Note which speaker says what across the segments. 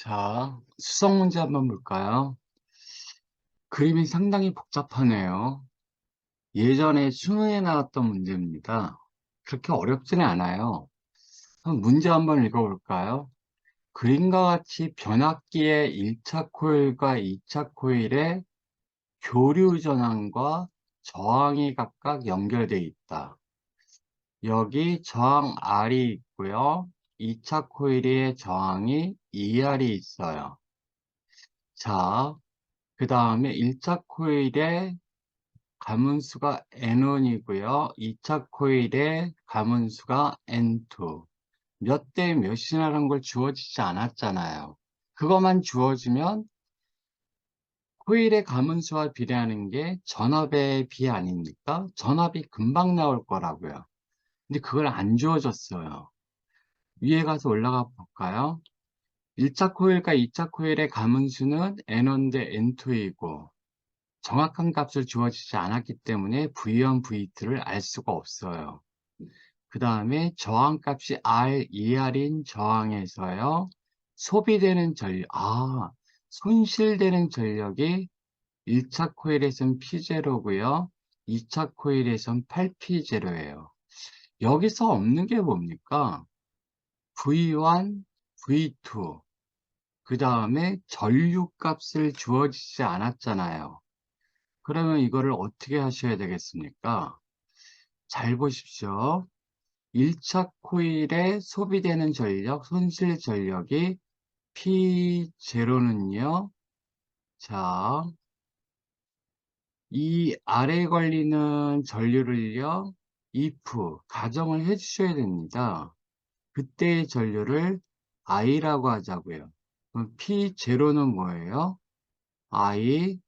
Speaker 1: 자, 수성 문제 한번 볼까요? 그림이 상당히 복잡하네요. 예전에 수능에 나왔던 문제입니다. 그렇게 어렵지는 않아요. 문제 한번 읽어볼까요? 그림과 같이 변압기의 1차 코일과 2차 코일의 교류 전환과 저항이 각각 연결되어 있다. 여기 저항 R이 있고요. 2차 코일의 저항이 ER이 있어요. 자, 그 다음에 1차 코일의 가문수가 N1이고요. 2차 코일의 가문수가 N2. 몇 대 몇이라는 걸 주어지지 않았잖아요. 그것만 주어지면 코일의 가문수와 비례하는 게 전압의 비 아닙니까? 전압이 금방 나올 거라고요. 근데 그걸 안 주어졌어요. 위에 가서 올라가 볼까요? 1차 코일과 2차 코일의 가문수는 N1 대 N2이고 정확한 값을 주어지지 않았기 때문에 V1, V2를 알 수가 없어요. 그 다음에 저항값이 R, ER인 저항에서요. 소비되는 전력, 아, 손실되는 전력이 1차 코일에선 P0고요. 2차 코일에선 8P0예요. 여기서 없는 게 뭡니까? V1, V2. 그 다음에 전류값을 주어지지 않았잖아요. 그러면 이거를 어떻게 하셔야 되겠습니까? 잘 보십시오. 1차 코일에 소비되는 전력, 손실 전력이 P0는요. 자, 이 아래 걸리는 전류를요. if 가정을 해 주셔야 됩니다. 그때의 전류를 i라고 하자고요. 그럼 P0는 뭐예요? i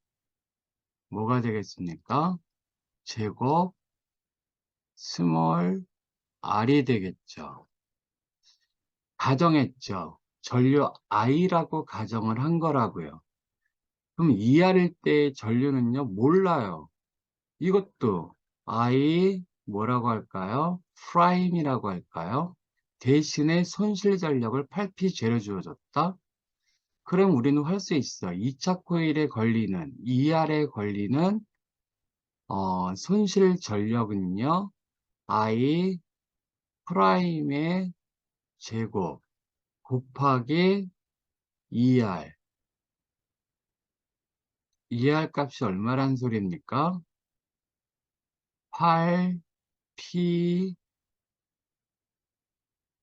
Speaker 1: 뭐가 되겠습니까? 제곱 스몰 r이 되겠죠. 가정했죠. 전류 i라고 가정을 한 거라고요. 그럼 2r일 때 전류는요 몰라요. 이것도 i 뭐라고 할까요? 프라임이라고 할까요? 대신에 손실 전력을 8P0 주어졌다. 그럼 우리는 할 수 있어. 2차 코일에 걸리는 2R에 걸리는 어, 손실 전력은요. I 프라임의 제곱 곱하기 2R 2R 값이 얼마란 소리입니까? 8P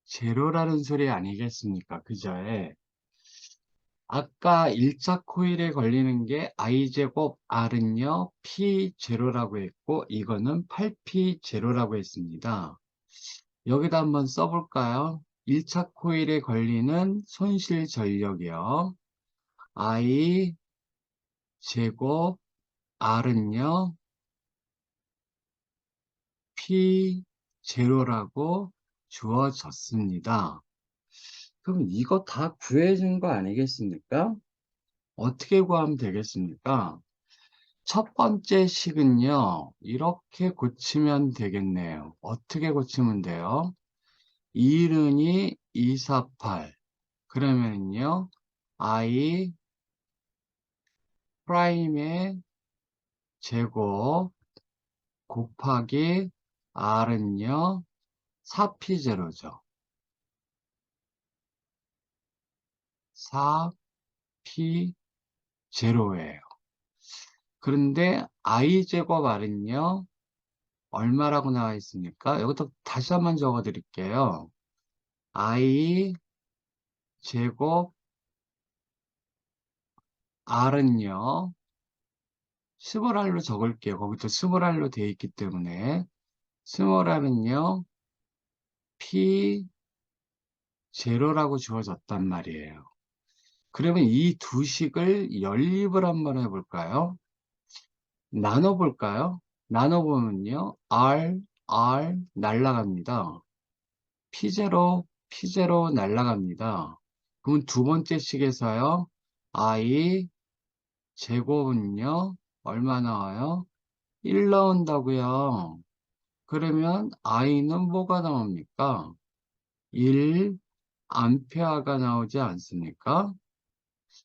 Speaker 1: 제로라는 소리 아니겠습니까? 그저에 아까 1차 코일에 걸리는 게 i제곱 r은요 p0라고 했고 이거는 8p0라고 했습니다. 여기다 한번 써볼까요? 1차 코일에 걸리는 손실 전력이요. i 제곱 r은요 p0라고 주어졌습니다. 그럼 이거 다 구해준 거 아니겠습니까? 어떻게 구하면 되겠습니까? 첫 번째 식은요, 이렇게 고치면 되겠네요. 어떻게 고치면 돼요? 2른이 248. 그러면요, i 프라임의 제곱 곱하기 r은요, 4p0죠. 4p0예요. 그런데 i제곱 r은요. 얼마라고 나와 있습니까? 여기도 다시 한번 적어 드릴게요. i 제곱 r은요. 스몰 r로 적을게요. 거기도 스몰 r로 되어 있기 때문에 스몰 r은요. P 제로라고 주어졌단 말이에요. 그러면 이 두 식을 연립을 한번 해볼까요? 나눠볼까요? 나눠보면요. R, R 날라갑니다. P0, P0 날라갑니다. 그럼 두 번째 식에서요. I 제곱은요. 얼마 나와요? 1 나온다고요. 그러면 I는 뭐가 나옵니까? 1 암페어가 나오지 않습니까?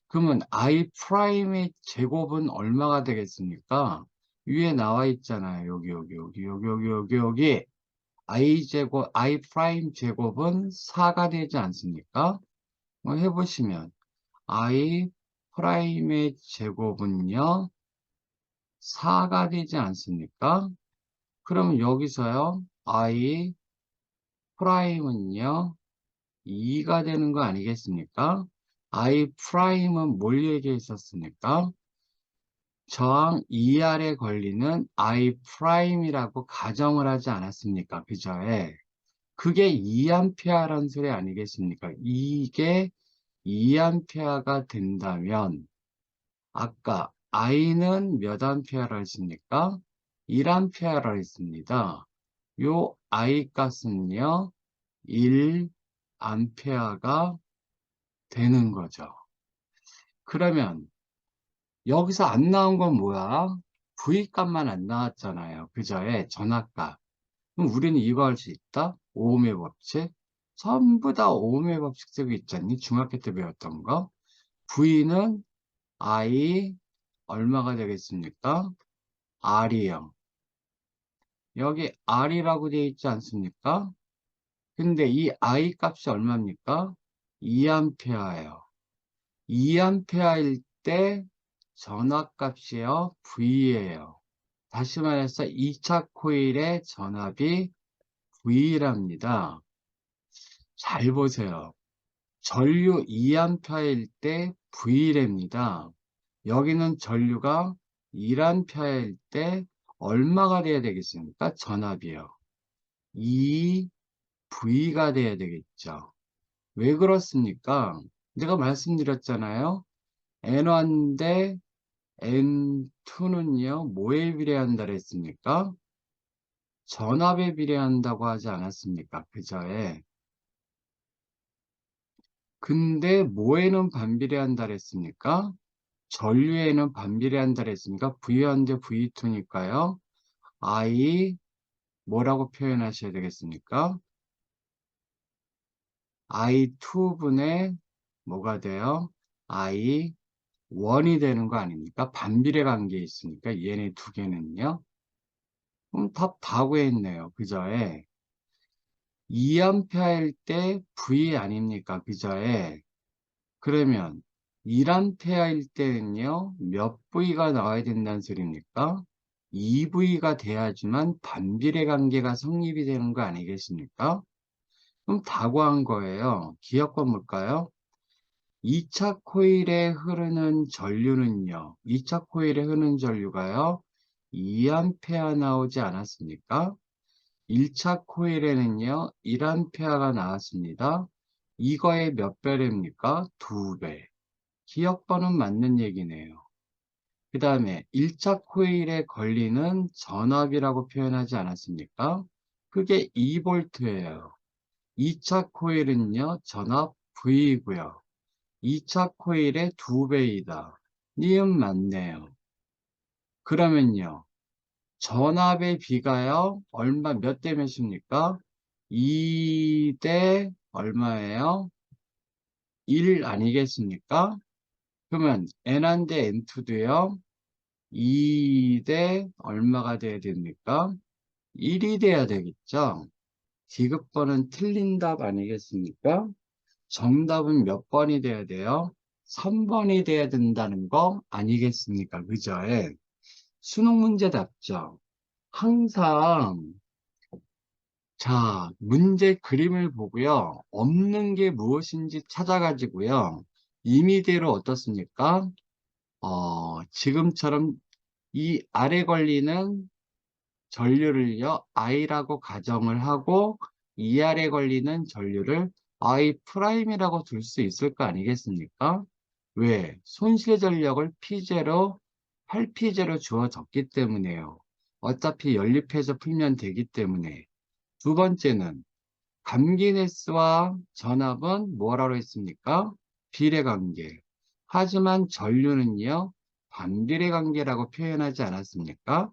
Speaker 1: 그러면 I 프라임의 제곱은 얼마가 되겠습니까? 위에 나와 있잖아요. 여기, 여기, 여기, 여기, 여기, 여기, 여기. I 제곱, I 프라임 제곱은 4가 되지 않습니까? 뭐 해보시면, I 프라임의 제곱은요, 4가 되지 않습니까? 그러면 여기서요, I 프라임은요, 2가 되는 거 아니겠습니까? I 프라임은 뭘 얘기했었습니까? 저항 2R에 걸리는 I 프라임이라고 가정을 하지 않았습니까? 그죠? 예. 그게 2A라는 소리 아니겠습니까? 이게 2A가 된다면 아까 I는 몇 A라 했습니까? 1A라 했습니다. 요 I 값은요 1A가 되는 거죠. 그러면 여기서 안 나온 건 뭐야? V 값만 안 나왔잖아요. 그저의 전압값. 그럼 우리는 이거 할 수 있다? 오음의 법칙. 전부 다 오음의 법칙 쓰고 있잖니? 중학교 때 배웠던 거. V는 I 얼마가 되겠습니까? R이요. 여기 R이라고 되어 있지 않습니까? 근데 이 I 값이 얼마입니까? 2A예요. 2A일 때 전압값이요. V예요. 다시 말해서 2차 코일의 전압이 V랍니다. 잘 보세요. 전류 2A일 때 V랍니다. 여기는 전류가 1A일 때 얼마가 돼야 되겠습니까? 전압이요. 2V가 돼야 되겠죠. 왜 그렇습니까? 내가 말씀드렸잖아요. N1 대 N2는요, 뭐에 비례한다 그랬습니까? 전압에 비례한다고 하지 않았습니까? 그저에. 근데 뭐에는 반비례한다 그랬습니까? 전류에는 반비례한다 그랬습니까? V1 대 V2니까요. I 뭐라고 표현하셔야 되겠습니까? I2분의 뭐가 돼요? I1이 되는 거 아닙니까? 반비례 관계에 있으니까 얘네 두 개는요. 그럼 답 다 구했네요. 그저에 2A일 때 V 아닙니까? 그저에 그러면 1A일 때는요. 몇 V가 나와야 된다는 소리입니까? 2V가 돼야지만 반비례 관계가 성립이 되는 거 아니겠습니까? 그럼 다 구한 거예요. 기억과 뭘까요? 2차 코일에 흐르는 전류는요. 2차 코일에 흐르는 전류가요. 2A 나오지 않았습니까? 1차 코일에는요. 1A가 나왔습니다. 이거의 몇 배입니까? 2배. 기억번은 맞는 얘기네요. 그 다음에 1차 코일에 걸리는 전압이라고 표현하지 않았습니까? 그게 2V예요. 2차 코일은요, 전압 V이고요. 2차 코일의 2배이다. 니은 맞네요. 그러면요, 전압의 비가요, 얼마, 몇 대 몇입니까? 2대 얼마예요? 1 아니겠습니까? 그러면 N1 대 N2도요, 2 대 얼마가 돼야 됩니까? 1이 돼야 되겠죠? 디귿번은 틀린 답 아니겠습니까? 정답은 몇 번이 돼야 돼요? 3번이 돼야 된다는 거 아니겠습니까? 그죠? 예. 수능 문제답죠? 항상 자 문제 그림을 보고요. 없는 게 무엇인지 찾아가지고요. 임의대로 어떻습니까? 어, 지금처럼 이 아래 걸리는 전류를요, I라고 가정을 하고 이 아래 걸리는 전류를 I 프라임이라고 둘 수 있을 거 아니겠습니까? 왜? 손실 전력을 P0, 8P0 주어졌기 때문에요. 어차피 연립해서 풀면 되기 때문에. 두 번째는 감기네스와 전압은 뭐라고 했습니까? 비례관계. 하지만 전류는요, 반비례 관계라고 표현하지 않았습니까?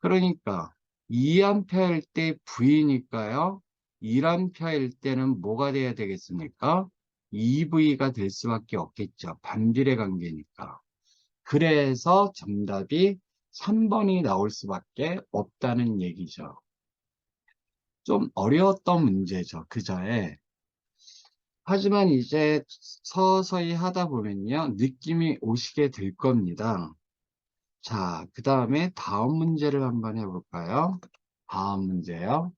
Speaker 1: 그러니까 2A일 때 V니까요. 1A일 때는 뭐가 돼야 되겠습니까? EV가 될 수밖에 없겠죠. 반비례 관계니까. 그래서 정답이 3번이 나올 수밖에 없다는 얘기죠. 좀 어려웠던 문제죠. 그저에. 하지만 이제 서서히 하다 보면요. 느낌이 오시게 될 겁니다. 자, 그 다음에 다음 문제를 한번 해볼까요? 다음 문제요.